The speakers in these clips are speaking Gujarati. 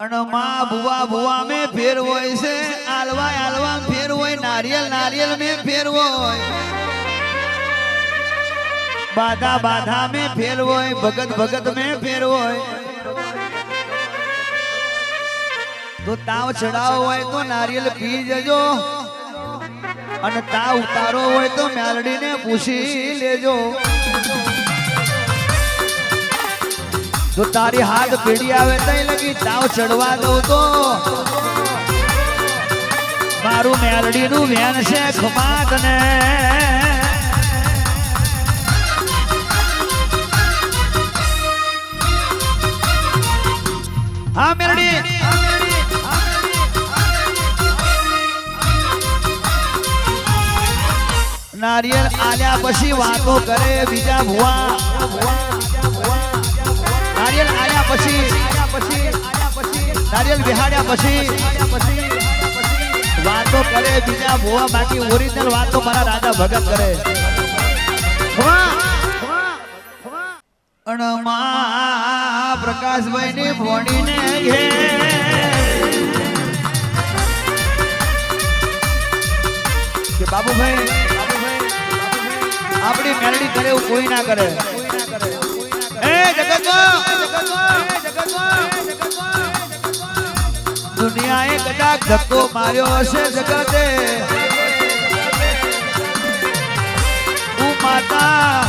અને ભુવા ભુવા મે ફેર હોય છે. આલવા આલવા ફેર હોય. નારિયેલ નારિયેલ મે ફેર હોય. બાધા બાધા મે ફેર હોય. ભગત ભગત મેં ફેર હોય. તો તાવ ચડાવો હોય તો નારિયેલ પી જજો. અને તાવ ઉતારો હોય તો મેલડીને પૂછી લેજો. તો તારી હાથ પીડી આવે તઈ લગી તાવ ચડવા દઉં તો. મારું મેલડીનું વેન છે ખમાત ને હા, મેલડી. નારિયેળ આલ્યા પછી વાતો કરે બીજા ભુવા. નારિયેળ આયા પછી, નારિયેલ બિહાડ્યા પછી, વાતો કરે, બીજા ભોવા બાકી ઓરિજિનલ વાતો મારા રાજા ભગત કરે. અણમા પ્રકાશભાઈ ની ભોણીને કે બાબુભાઈ આપણી મેલડી કરે એવું કોઈ ના કરે. એ જગતનો દુનિયાએ કદાચ ધક્કો માર્યો હશે જગતે. તું માતા.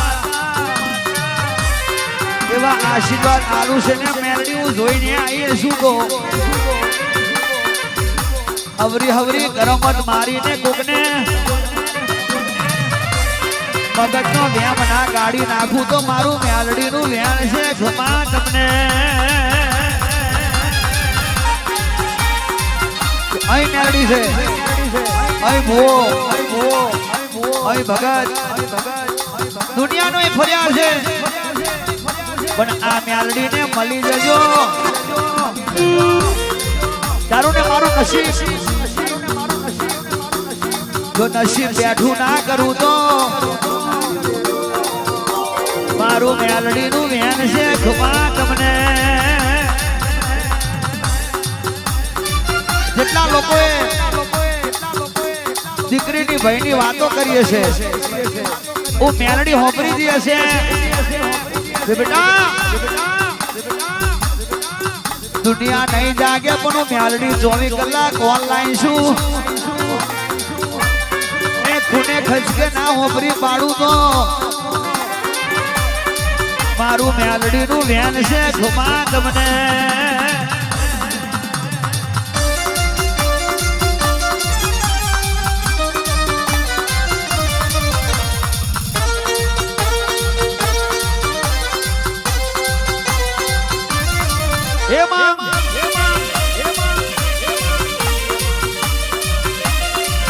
એવા આશીર્વાદ આલુ છે ને મેરડી હું જોઈને આવી શું કહો? હવરી હવરી ગરમત મારીને કોકને મગજનો વેમ ના ગાડી નાખું તો મારું મેલડીનું વેણ છે. ક્ષમા તમને. અહીં મેલડી છે. અહીં ભો અહીં ભગત. દુનિયાનો એ ફરિયાદ છે. પણ આ મેલડીને મળી જજો. તારું ને મારું નસીબ. જો નસીબ બેઠું ના કરું તો મારું મેલડીનું વેન છે ખુમા તમને. જેટલા લોકોએ દીકરીની ભાઈની વાતો કરીએ છે હું મેલડી હોપરી દી હશે બેટા, દુનિયા નહીં જાગે, પણ હું મેલડી ચોવીસ કલાક ઓનલાઈન છું. ખૂને ખસકે ના હોપરી પાડું તો. મારું મેલડીનું વેન છે ઘુમા તમને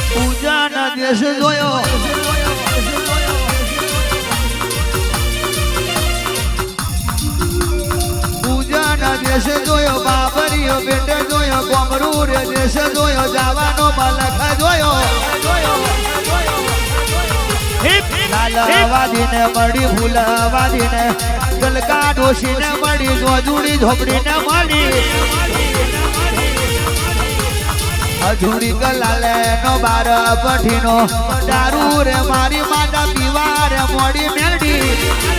પૂજા ના દેશ જોયો. દેશ જોયો બાબરીયો બેટે જોયો કોમરૂ રે, દેશ જોયો જવાનો મલખ જોયો. લાલવાદીને મળી ભૂલવાદીને ગલકા ડોશીને મળી, જોજુડી ઝોપડીને મળી. અધૂરી ગલાલે નો બાર પઠીનો દારૂ રે મારી માતા પીવા રે મોડી મેલડી.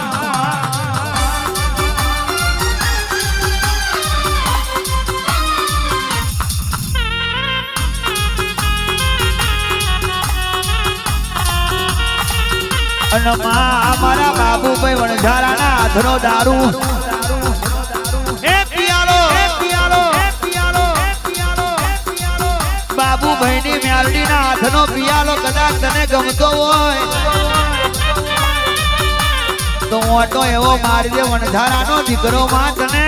અને માં અમારા બાબુભાઈ વણઝારાના હાથનો દારૂ. એ પિયાલો એ પિયાલો બાબુભાઈની મ્યાલડીના હાથનો પિયાલો કદાચ તને ગમતો હોય. તો ઓટો એવો મારજે વણઝારાનો દીકરો માં તને.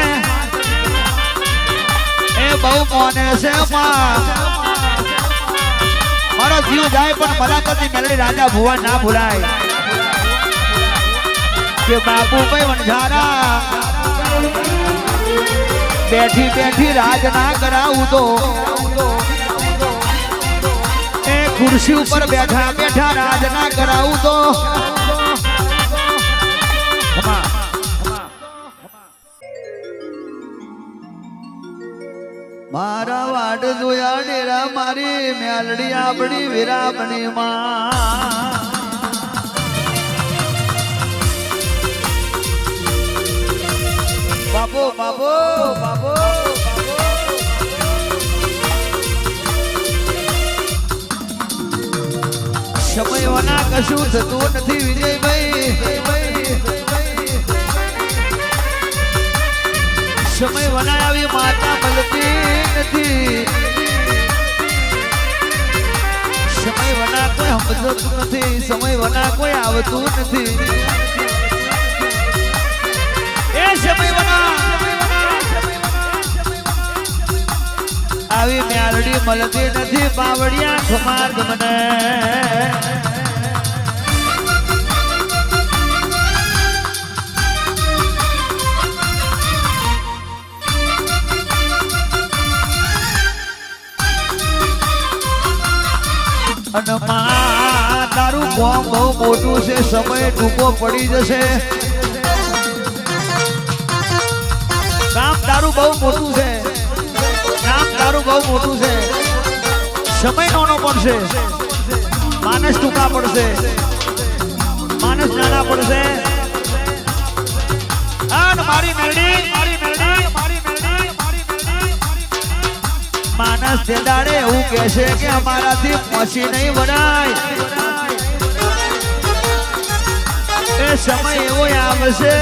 એ બહુ મોને છે માં. મારો જીવ જાય પણ મલાકતની મેલડી રાજા ભુવા ના ભૂલાય. કે બાપુભાઈ વણઝારા. બેઠી બેઠી રાજ ના કરાવું તો. એ ખુરશી ઉપર બેઠા બેઠા રાજ ના કરાવું તો. મારા વાડ જોયા ડેરા મારી, મેલડી આપણી વિરામણી માં. બાબો બાબો બાબો સમયવાના કશું થતું નથી વિજયભાઈ. સમય વનાવી માતા મળતી નથી. સમય વના કોઈ સમજતું નથી. સમય વના કોઈ આવતું નથી. વના આવી મ્યાલડી મળતી નથી બાવડિયા ખુમાર મને અને માં, તારું ગામ બહુ મોટું છે, સમય ટૂંકો પડી જશે. બહુ મોટું છે. નામ તારું બહુ મોટું છે. સમય નાનો પડશે માણસ ટૂંકા પડશે. માણસ નાના પડશે. મારી મેરડી મારી મેરડી, મારી તે દાડે એવું કહેશે કે અમારાથી પછી નહીં વડાય એ સમય એવો આવશે.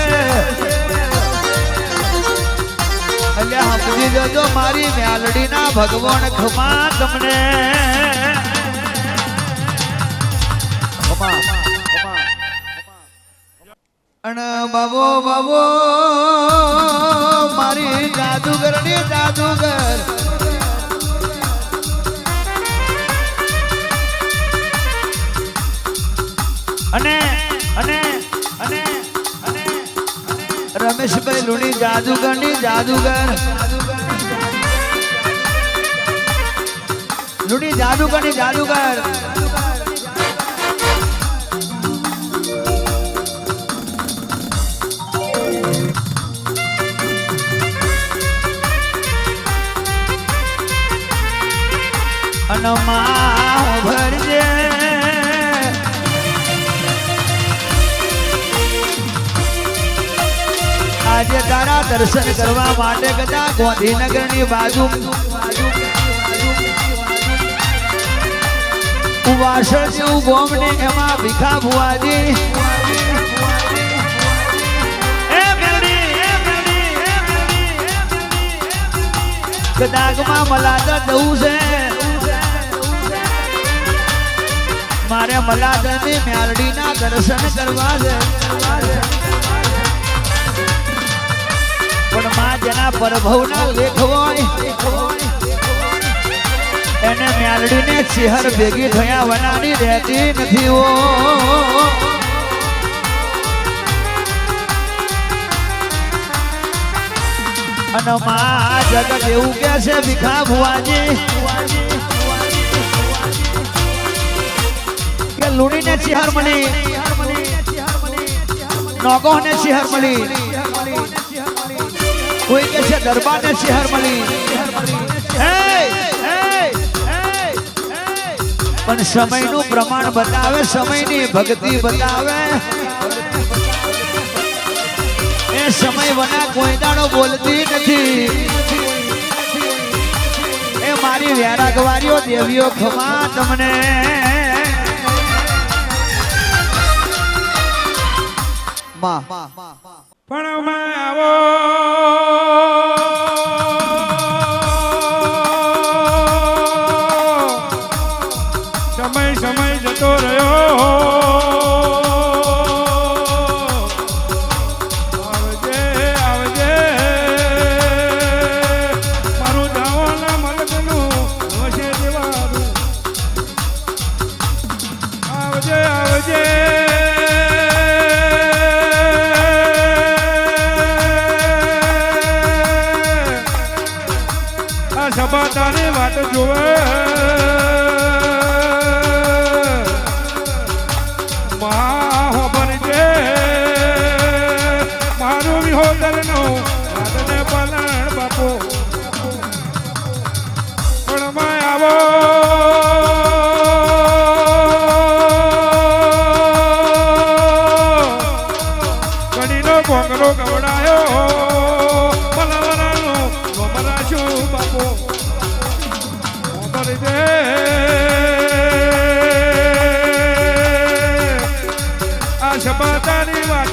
એટલે સમજી જજો મારી મેલડીના ભગવાન ખમા તમને. અને બાબો બાબો મારી જાદુગર ને જાદુગર અને અને રમેશભાઈ લુણી જાદુગરની જાદુગર લુણી જાદુગરની જાદુગર અને માં ભરજે આજે તારા દર્શન કરવા માટે કદાચ ગાંધીનગરની બાજુ. વાસણ જેવું ગોમ ને એમાં ભીખા ભુવાજી. કદાચમાં મલાદર જવું છે. મારે મલાદરની મેલડીના દર્શન કરવા છે. પણ માં જેના પ્રભવના લેખ હોય એને મેલડીને ચેહર ભેગી થયા વનાની રહેતી નથી ઓ અને માં જગત એવું કે છે, ભીખા ભુવાજી. કે લુણીને ચિહર મળી, નોગોને ચિહર મળી. કોઈ કે છે મળી? હે, હે, હે, હે. પણ સમયનું પ્રમાણ બતાવે સમયની ભક્તિ બતાવે. એ સમય વના કોઈ દાડો બોલતી નથી. એ મારી વેરાગવારીઓ દેવીઓ ખમા તમને. માં. પણ માં આવો સભા તારે વાત જોવે.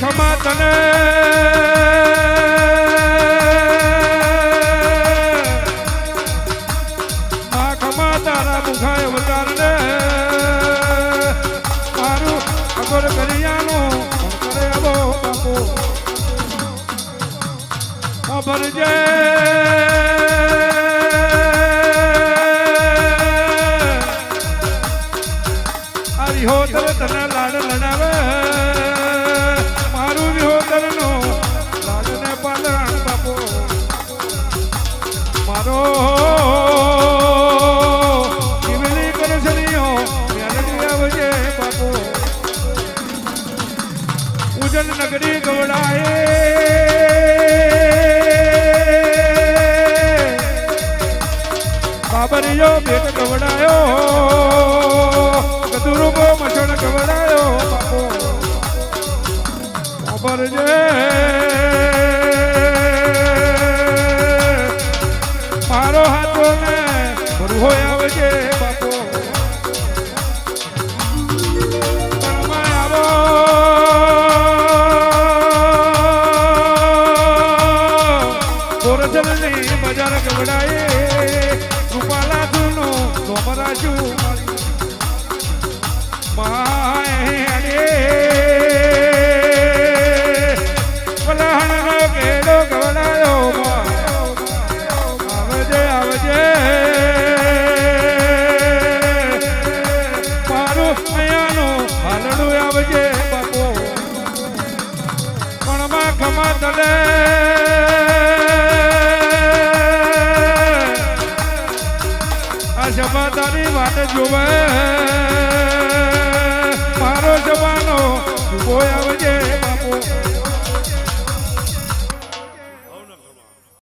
હાથમાં તને આંખમાં તારા બુખાય અવતારને મારું અગર કરિયાનું કરે આવો બાપુ ખબર તને લાડ લડાવે સગડી ગવડાયે. બાબરિયો બેટ ગવડાયો. ગદુરુબો મસણ ગવડાયો. બાબો બાબર માન જોવે. મારો જવાનો જુઓ આવજે.